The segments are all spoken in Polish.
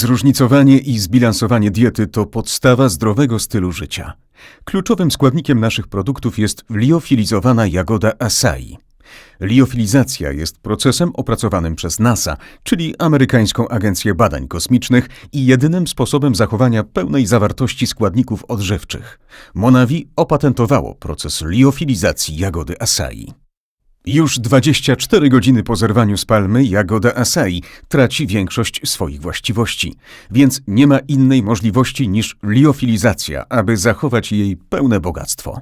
Zróżnicowanie i zbilansowanie diety to podstawa zdrowego stylu życia. Kluczowym składnikiem naszych produktów jest liofilizowana jagoda acai. Liofilizacja jest procesem opracowanym przez NASA, czyli amerykańską agencję badań kosmicznych i jedynym sposobem zachowania pełnej zawartości składników odżywczych. Monavi opatentowało proces liofilizacji jagody acai. Już 24 godziny po zerwaniu z palmy jagoda acai traci większość swoich właściwości, więc nie ma innej możliwości niż liofilizacja, aby zachować jej pełne bogactwo.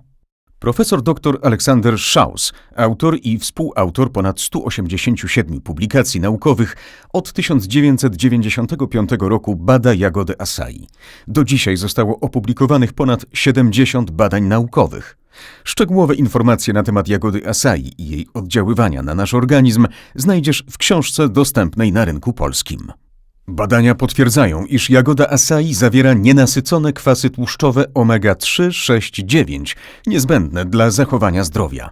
Profesor dr Aleksander Schaus, autor i współautor ponad 187 publikacji naukowych, od 1995 roku bada jagodę acai. Do dzisiaj zostało opublikowanych ponad 70 badań naukowych. Szczegółowe informacje na temat jagody acai i jej oddziaływania na nasz organizm znajdziesz w książce dostępnej na rynku polskim. Badania potwierdzają, iż jagoda acai zawiera nienasycone kwasy tłuszczowe omega-3, 6, 9, niezbędne dla zachowania zdrowia.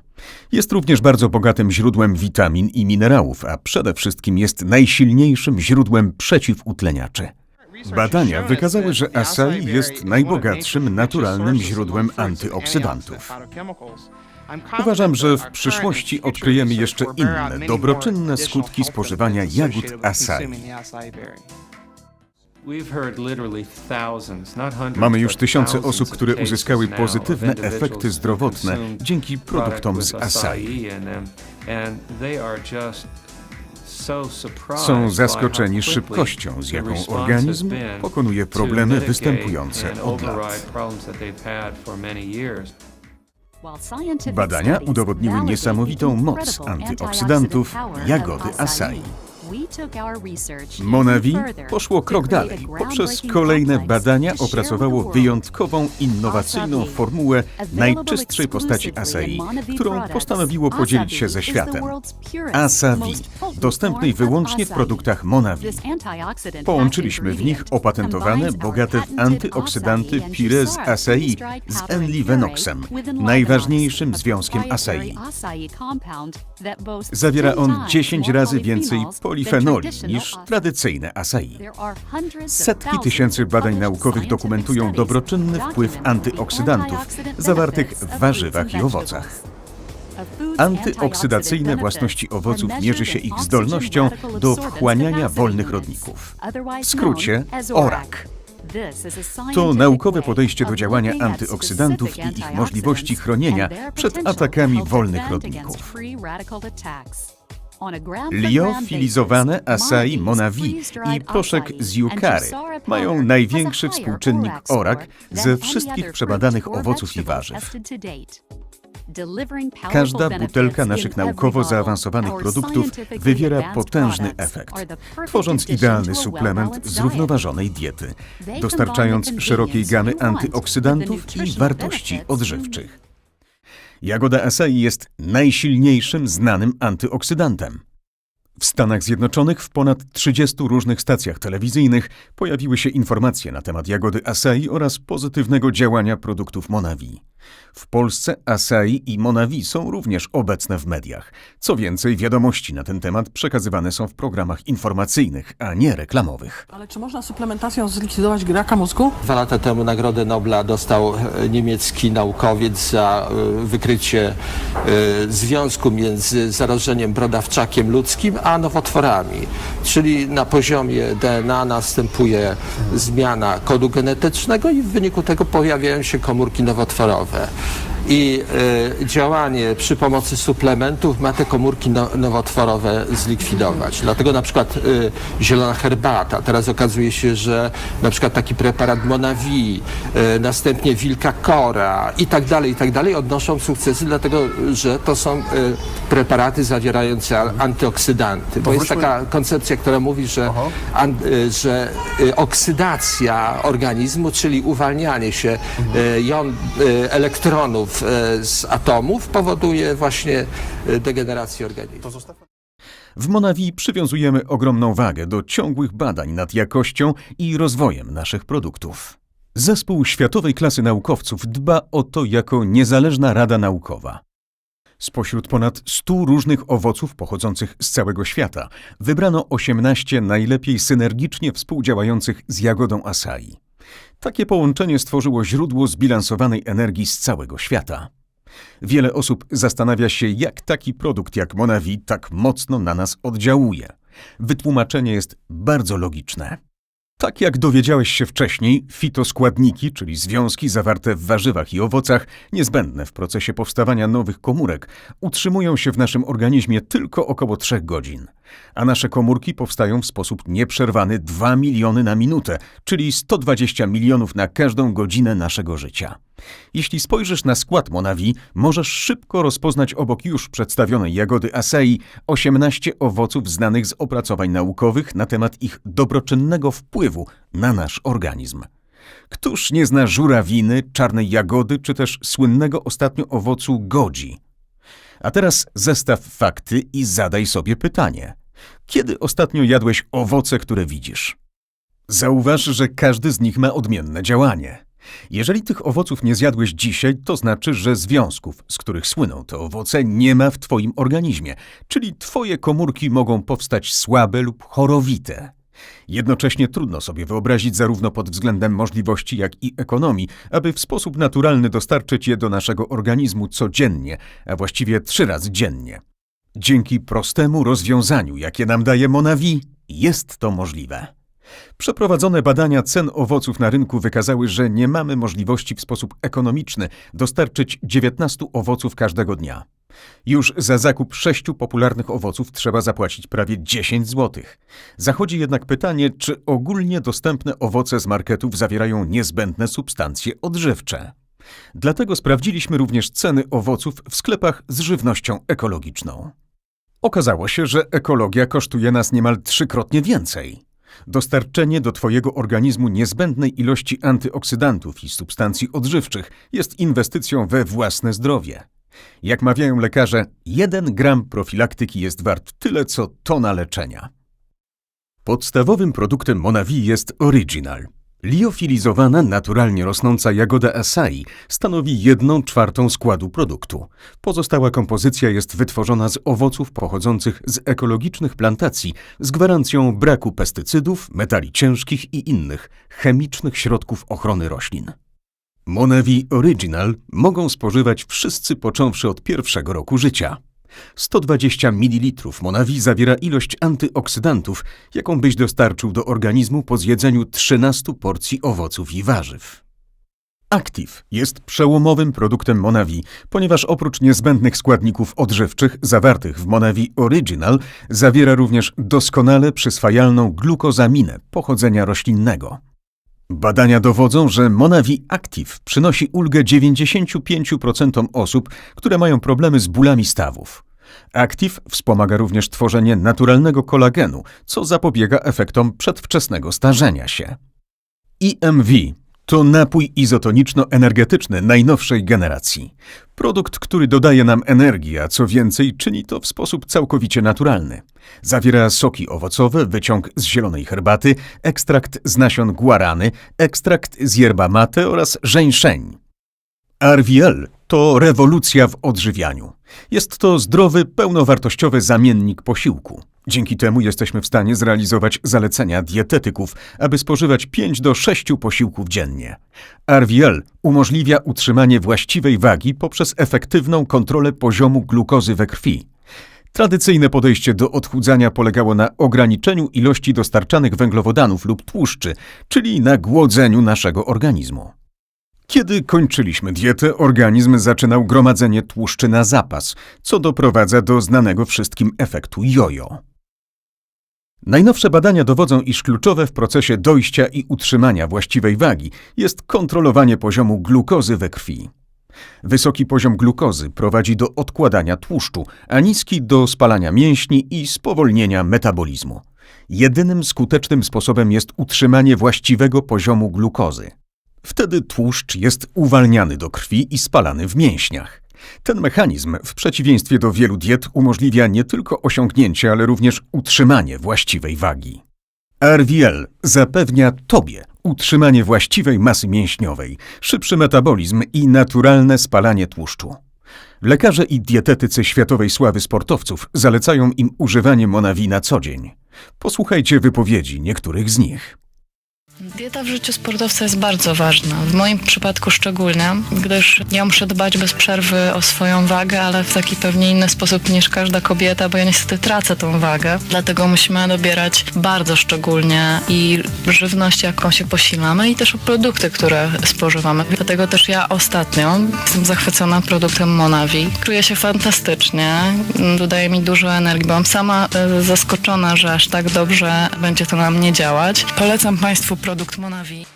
Jest również bardzo bogatym źródłem witamin i minerałów, a przede wszystkim jest najsilniejszym źródłem przeciwutleniaczy. Badania wykazały, że acai jest najbogatszym naturalnym źródłem antyoksydantów. Uważam, że w przyszłości odkryjemy jeszcze inne, dobroczynne skutki spożywania jagód acai. Mamy już tysiące osób, które uzyskały pozytywne efekty zdrowotne dzięki produktom z acai. Są zaskoczeni szybkością, z jaką organizm pokonuje problemy występujące od lat. Badania udowodniły niesamowitą moc antyoksydantów jagody acai. Monavi poszło krok dalej. Poprzez kolejne badania opracowało wyjątkową, innowacyjną formułę najczystszej postaci acai, którą postanowiło podzielić się ze światem. Asavi, dostępnej wyłącznie w produktach Monavi. Połączyliśmy w nich opatentowane, bogate w antyoksydanty Pires acai z Enlivenoxem, najważniejszym związkiem acai. Zawiera on 10 razy więcej polifenoli niż tradycyjne acai. Setki tysięcy badań naukowych dokumentują dobroczynny wpływ antyoksydantów zawartych w warzywach i owocach. Antyoksydacyjne własności owoców mierzy się ich zdolnością do wchłaniania wolnych rodników. W skrócie ORAK. To naukowe podejście do działania antyoksydantów i ich możliwości chronienia przed atakami wolnych rodników. Liofilizowane acai Monavi i proszek z Yukary mają największy współczynnik ORAK ze wszystkich przebadanych owoców i warzyw. Każda butelka naszych naukowo zaawansowanych produktów wywiera potężny efekt, tworząc idealny suplement zrównoważonej diety, dostarczając szerokiej gamy antyoksydantów i wartości odżywczych. Jagoda acai jest najsilniejszym znanym antyoksydantem. W Stanach Zjednoczonych w ponad 30 różnych stacjach telewizyjnych pojawiły się informacje na temat jagody acai oraz pozytywnego działania produktów Monavi. W Polsce acai i Monavi są również obecne w mediach. Co więcej, wiadomości na ten temat przekazywane są w programach informacyjnych, a nie reklamowych. Ale czy można suplementacją zlikwidować raka mózgu? Dwa lata temu Nagrodę Nobla dostał e, niemiecki naukowiec za e, wykrycie e, związku między zarażeniem brodawczakiem ludzkim a nowotworami. Czyli na poziomie DNA następuje zmiana kodu genetycznego i w wyniku tego pojawiają się komórki nowotworowe. 呃。I e, działanie przy pomocy suplementów ma te komórki no, nowotworowe zlikwidować. Dlatego na przykład e, zielona herbata, teraz okazuje się, że na przykład taki preparat Monavi, e, następnie wilka kora i tak dalej, i tak dalej odnoszą sukcesy, dlatego że to są preparaty zawierające antyoksydanty. Bo jest taka koncepcja, która mówi, że, an, że oksydacja organizmu, czyli uwalnianie się e, jon, elektronów e, z atomów powoduje właśnie e, degenerację organizmu. W Monavi przywiązujemy ogromną wagę do ciągłych badań nad jakością i rozwojem naszych produktów. Zespół światowej klasy naukowców dba o to jako niezależna rada naukowa. Spośród ponad 100 różnych owoców pochodzących z całego świata wybrano 18 najlepiej synergicznie współdziałających z jagodą acai. Takie połączenie stworzyło źródło zbilansowanej energii z całego świata. Wiele osób zastanawia się, jak taki produkt jak Monavi tak mocno na nas oddziałuje. Wytłumaczenie jest bardzo logiczne. Tak jak dowiedziałeś się wcześniej, fitoskładniki, czyli związki zawarte w warzywach i owocach, niezbędne w procesie powstawania nowych komórek, utrzymują się w naszym organizmie tylko około 3 godzin. A nasze komórki powstają w sposób nieprzerwany 2 miliony na minutę, czyli 120 milionów na każdą godzinę naszego życia. Jeśli spojrzysz na skład Monavi, możesz szybko rozpoznać obok już przedstawionej jagody acai 18 owoców znanych z opracowań naukowych na temat ich dobroczynnego wpływu na nasz organizm. Któż nie zna żurawiny, czarnej jagody czy też słynnego ostatnio owocu goji? A teraz zestaw fakty i zadaj sobie pytanie. Kiedy ostatnio jadłeś owoce, które widzisz? Zauważ, że każdy z nich ma odmienne działanie. Jeżeli tych owoców nie zjadłeś dzisiaj, to znaczy, że związków, z których słyną te owoce, nie ma w Twoim organizmie, czyli Twoje komórki mogą powstać słabe lub chorowite. Jednocześnie trudno sobie wyobrazić zarówno pod względem możliwości, jak i ekonomii, aby w sposób naturalny dostarczyć je do naszego organizmu codziennie, a właściwie trzy razy dziennie. Dzięki prostemu rozwiązaniu, jakie nam daje Monavi, jest to możliwe. Przeprowadzone badania cen owoców na rynku wykazały, że nie mamy możliwości w sposób ekonomiczny dostarczyć 19 owoców każdego dnia. Już za zakup sześciu popularnych owoców trzeba zapłacić prawie 10 zł. Zachodzi jednak pytanie, czy ogólnie dostępne owoce z marketów zawierają niezbędne substancje odżywcze. Dlatego sprawdziliśmy również ceny owoców w sklepach z żywnością ekologiczną. Okazało się, że ekologia kosztuje nas niemal trzykrotnie więcej. Dostarczenie do Twojego organizmu niezbędnej ilości antyoksydantów i substancji odżywczych jest inwestycją we własne zdrowie. Jak mawiają lekarze, jeden gram profilaktyki jest wart tyle, co tona leczenia. Podstawowym produktem Monavi jest Original. Liofilizowana, naturalnie rosnąca jagoda acai stanowi jedną czwartą składu produktu. Pozostała kompozycja jest wytworzona z owoców pochodzących z ekologicznych plantacji z gwarancją braku pestycydów, metali ciężkich i innych chemicznych środków ochrony roślin. Monavi Original mogą spożywać wszyscy począwszy od pierwszego roku życia. 120 ml Monavi zawiera ilość antyoksydantów, jaką byś dostarczył do organizmu po zjedzeniu 13 porcji owoców i warzyw. Active jest przełomowym produktem Monavi, ponieważ oprócz niezbędnych składników odżywczych zawartych w Monavi Original zawiera również doskonale przyswajalną glukozaminę pochodzenia roślinnego. Badania dowodzą, że Monavi Active przynosi ulgę 95% osób, które mają problemy z bólami stawów. Active wspomaga również tworzenie naturalnego kolagenu, co zapobiega efektom przedwczesnego starzenia się. IMV to napój izotoniczno-energetyczny najnowszej generacji. Produkt, który dodaje nam energii, a co więcej, czyni to w sposób całkowicie naturalny. Zawiera soki owocowe, wyciąg z zielonej herbaty, ekstrakt z nasion guarany, ekstrakt z yerba mate oraz żeńszeń. RVL to rewolucja w odżywianiu. Jest to zdrowy, pełnowartościowy zamiennik posiłku. Dzięki temu jesteśmy w stanie zrealizować zalecenia dietetyków, aby spożywać 5 do 6 posiłków dziennie. RVL umożliwia utrzymanie właściwej wagi poprzez efektywną kontrolę poziomu glukozy we krwi. Tradycyjne podejście do odchudzania polegało na ograniczeniu ilości dostarczanych węglowodanów lub tłuszczy, czyli na głodzeniu naszego organizmu. Kiedy kończyliśmy dietę, organizm zaczynał gromadzenie tłuszczy na zapas, co doprowadza do znanego wszystkim efektu jojo. Najnowsze badania dowodzą, iż kluczowe w procesie dojścia i utrzymania właściwej wagi jest kontrolowanie poziomu glukozy we krwi. Wysoki poziom glukozy prowadzi do odkładania tłuszczu, a niski do spalania mięśni i spowolnienia metabolizmu. Jedynym skutecznym sposobem jest utrzymanie właściwego poziomu glukozy. Wtedy tłuszcz jest uwalniany do krwi i spalany w mięśniach. Ten mechanizm, w przeciwieństwie do wielu diet, umożliwia nie tylko osiągnięcie, ale również utrzymanie właściwej wagi. RVL zapewnia Tobie utrzymanie właściwej masy mięśniowej, szybszy metabolizm i naturalne spalanie tłuszczu. Lekarze i dietetycy światowej sławy sportowców zalecają im używanie Monavi na co dzień. Posłuchajcie wypowiedzi niektórych z nich. Dieta w życiu sportowca jest bardzo ważna. W moim przypadku szczególnie, gdyż ja muszę dbać bez przerwy o swoją wagę, ale w taki pewnie inny sposób niż każda kobieta, bo ja niestety tracę tą wagę. Dlatego musimy dobierać bardzo szczególnie i żywność, jaką się posilamy, i też produkty, które spożywamy. Dlatego też ja ostatnio jestem zachwycona produktem Monavi. Czuję się fantastycznie, dodaje mi dużo energii. Byłam sama e, zaskoczona, że aż tak dobrze będzie to na mnie działać. Polecam Państwu produkt Monavi.